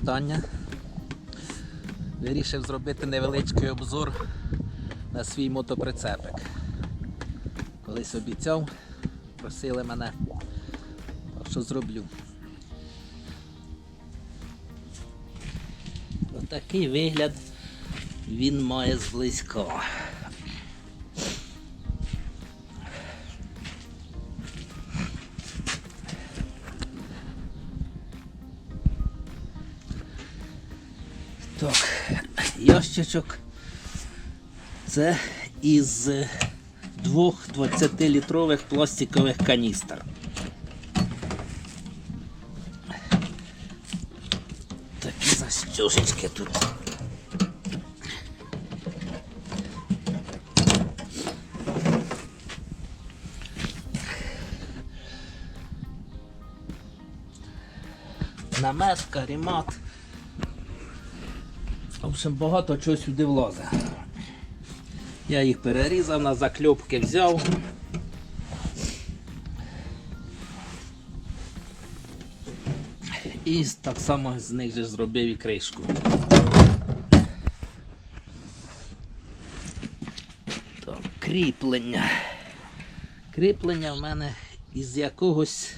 Вітання. Вирішив зробити невеличкий обзор на свій мотоприцепик. Колись обіцяв, просили мене, так що зроблю. Отакий вигляд він має зблизька. Ящичок. Це із двох 20-літрових пластикових каністр. Такі застюжечки тут. Намет, карімат. Общем, багато чого сюди влазить. Я їх перерізав, на закльопки взяв. І так само з них же зробив і кришку. Так, кріплення. Кріплення в мене із якогось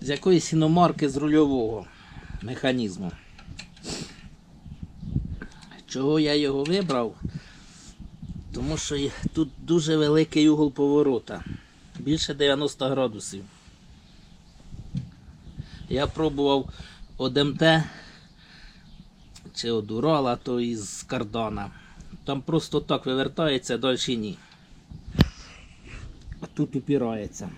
з якоїсь іномарки з рульового механізму. Чого я його вибрав? Тому що тут дуже великий угол поворота. Більше 90 градусів. Я пробував од МТ чи од Урала, то із кардана. Там просто так вивертається, далі ні. А тут упирається.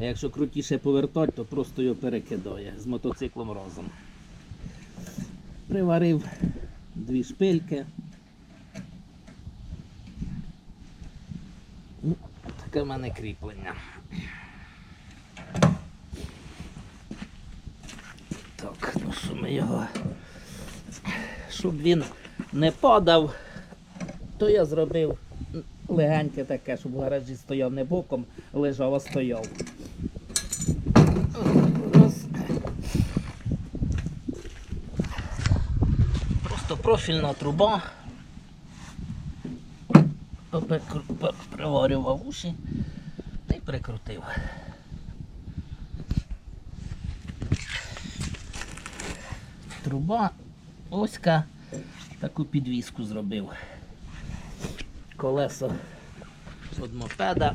А якщо крутіше повертати, то просто його перекидає з мотоциклом разом. Приварив дві шпильки. Ну, Таке в мене кріплення. Так, ну що ми його. Щоб він не падав, то я зробив легеньке таке, щоб в гаражі стояв не боком, лежав, а стояв. Профільна труба. Приварював уші та прикрутив. Труба оська таку підвіску зробив. Колесо від мопеда,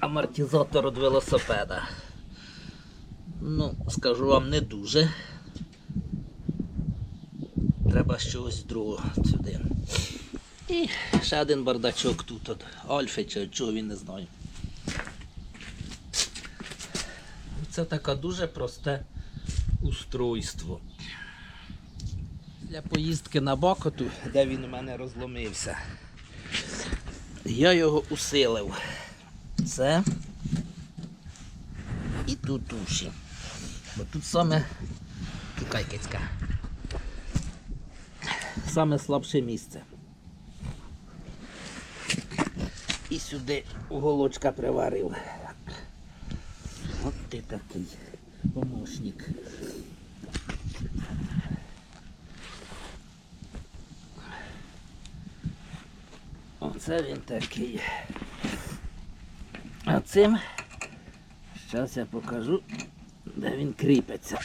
амортизатор від велосипеда. Ну, скажу вам, не дуже. Щось другого сюди. І ще один бардачок тут от Альфи чи чого він не знаю. Це таке дуже просте устройство. Для поїздки на Бакоту, де він у мене розломився. Я його усилив. Це і тут уші. Бо тут саме Тікай, кицька. Саме слабше місце. І сюди уголочка приварив. От ти такий помощник. Оце він такий. А цим зараз я покажу, де він кріпиться.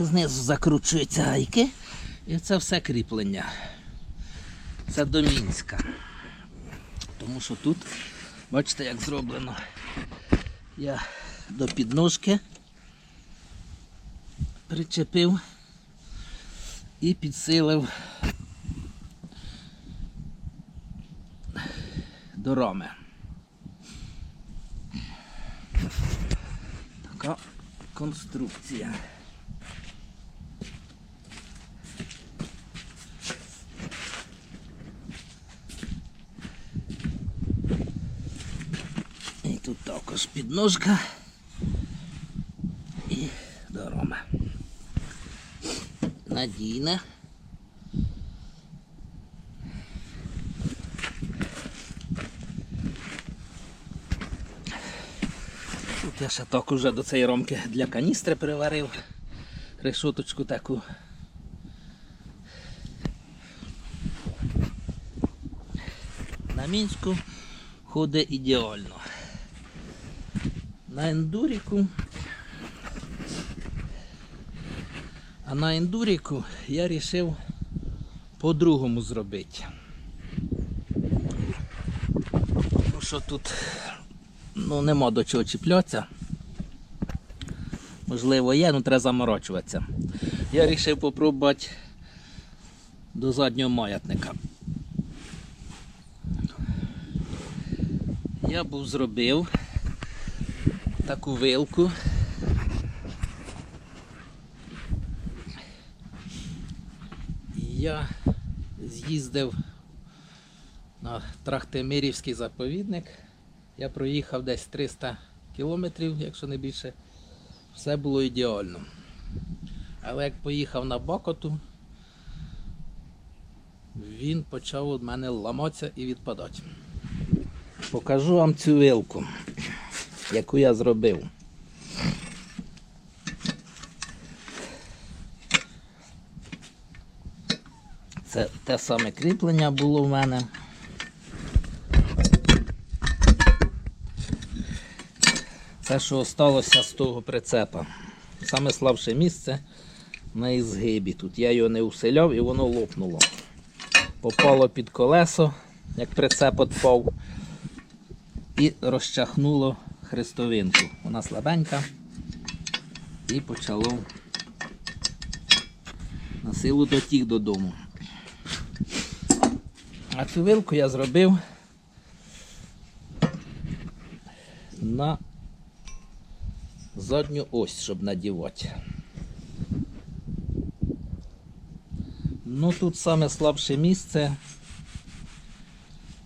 Знизу закручуються гайки і це все кріплення. Це до Мінська. Тому що тут, бачите, як зроблено. Я до підножки причепив і підсилив до рами. Така конструкція. І тут також підножка і до роми. надійне. Тут я так уже до цієї ромки для каністри приварив. Решоточку таку. На мінську ходить ідеально. На ендуріку. А на ендуріку я вирішив по-другому зробити. Тому що тут ну, нема до чого чіплятися. Можливо, є, але треба заморочуватися. Я вирішив попробувати до заднього маятника. Я був зробив таку вилку. Я з'їздив на Трахтимирівський заповідник. Я проїхав десь 300 кілометрів, якщо не більше. Все було ідеально. Але як поїхав на Бакоту, він почав від мене ламатися і відпадати. Покажу вам цю вилку, яку я зробив. Це те саме кріплення було в мене. Це, що залишилося з того прицепа. Саме слабше місце на ізгибі. Тут я його не усиляв і воно лопнуло. Попало під колесо, як прицеп відпав, і розчахнуло хрестовинку. Вона слабенька і почало на силу дотіг додому. А цю вилку я зробив на задню ось, щоб надівати. Ну тут саме слабше місце.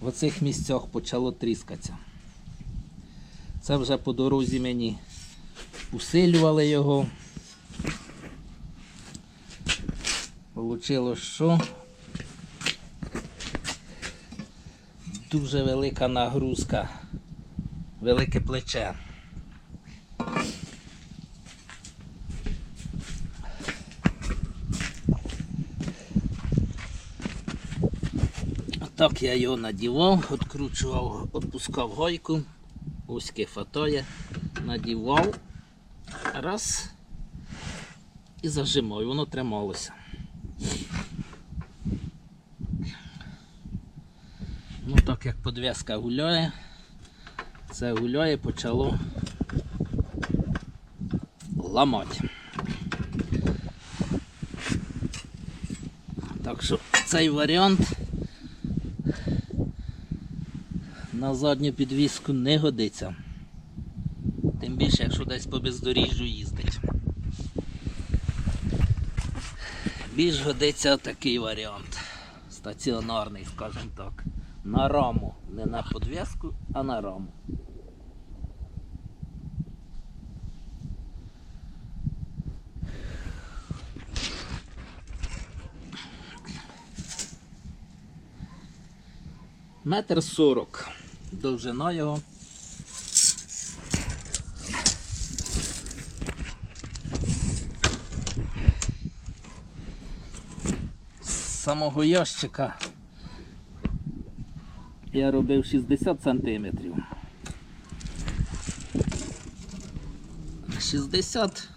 В оцих місцях почало тріскатися. Це вже по дорозі мені усилювали його. Получилось, що дуже велика нагрузка, велике плече. Так я його надівав, відкручував, відпускав гойку, узьке фатоє, надівав, раз і зажимав, і воно трималося. Ну так як подв'язка гуляє, це гуляє почало ламати. Так що цей варіант на задню підвіску не годиться. Тим більше, якщо десь по бездоріжжю їздить. Більш годиться такий варіант. Стаціонарний, скажімо так. На раму. Не на подвіску, а на раму. Метр сорок. Довжина його. Самого ящика я робив 60 сантиметрів. 60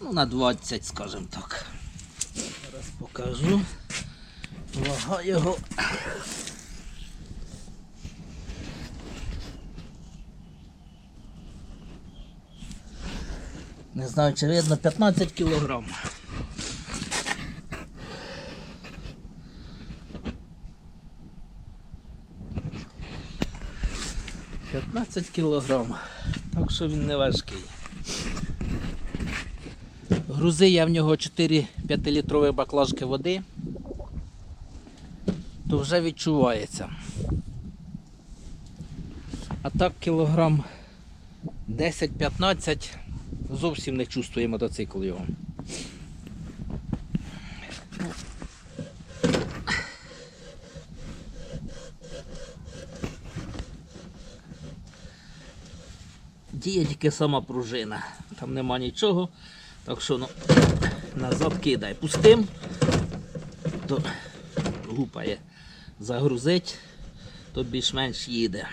ну, на 20, скажімо так. Зараз покажу. Вага його. Не знаю, чи видно 15 кілограм. П'ятнадцять кілограм. Так що він не важкий. Грузи я в нього 4 5-літрові баклажки води, то вже відчувається. А так кілограм 10-15 зовсім не чувствує мотоцикл його. Діє тільки сама пружина, там нема нічого, так що ну, назад кидай. Пустим, то гупає, загрузить, то більш-менш їде.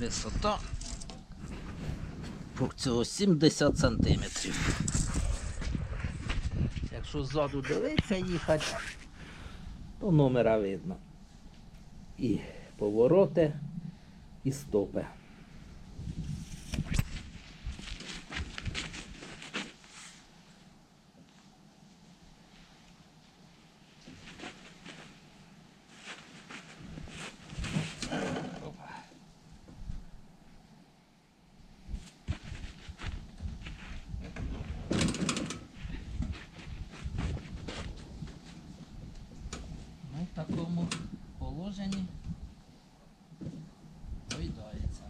Висота цього 70 сантиметрів. Якщо ззаду дивитися їхати, то номера видно. І повороти, і стопи. Такому положенні гойдається.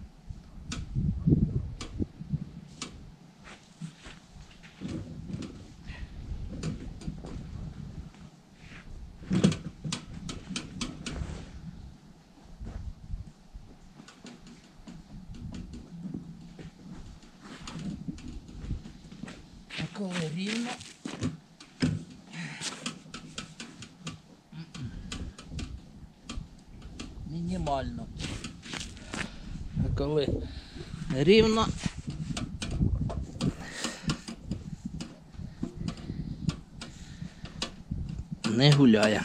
А коли рівно мінімально. Коли рівно. Не гуляє.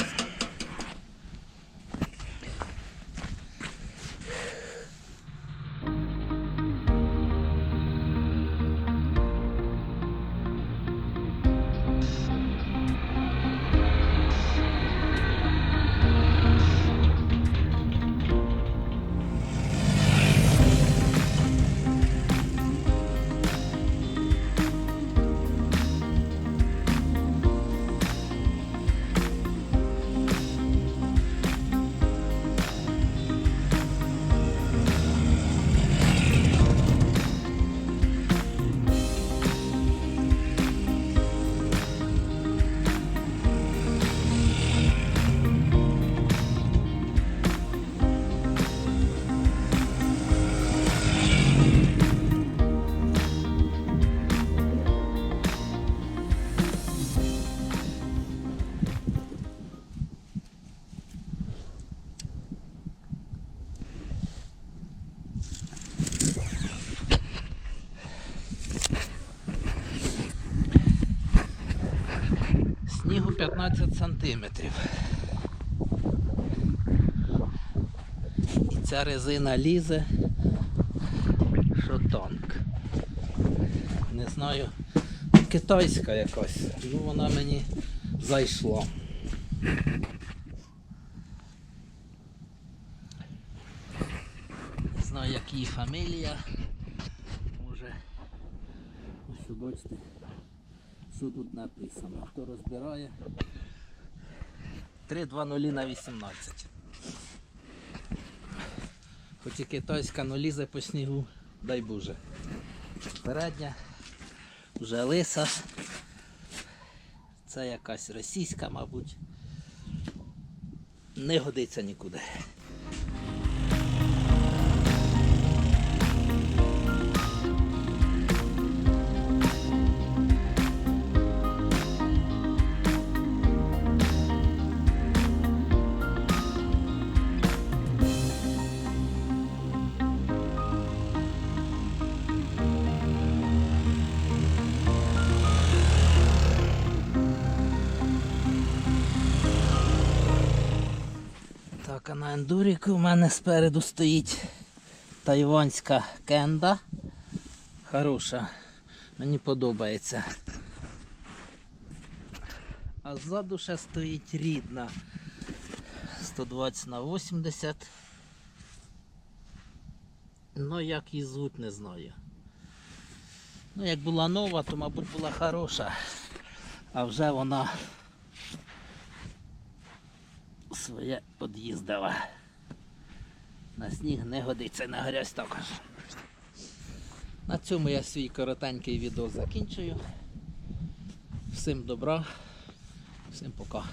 Сантиметрів. І ця резина лізе, що танк. Не знаю, китайська якась, ну вона мені зайшла. Не знаю, як її фамілія. Може. Ось бачите що тут написано. Хто розбирає? 3-2-0 на 18. Хоч і китайська нулізе по снігу, дай Боже. Передня, вже лиса. Це якась російська, мабуть. Не годиться нікуди. На ендуріку у мене спереду стоїть тайванська кенда. Хороша. Мені подобається. А ззаду ще стоїть рідна. 120 на 80. Ну як її звуть, не знаю. Ну, як була нова, то мабуть була хороша. А вже вона своє під'їздила. На сніг не годиться, на грязь також. На цьому я свій коротенький відео закінчую. Всім добра, всім пока.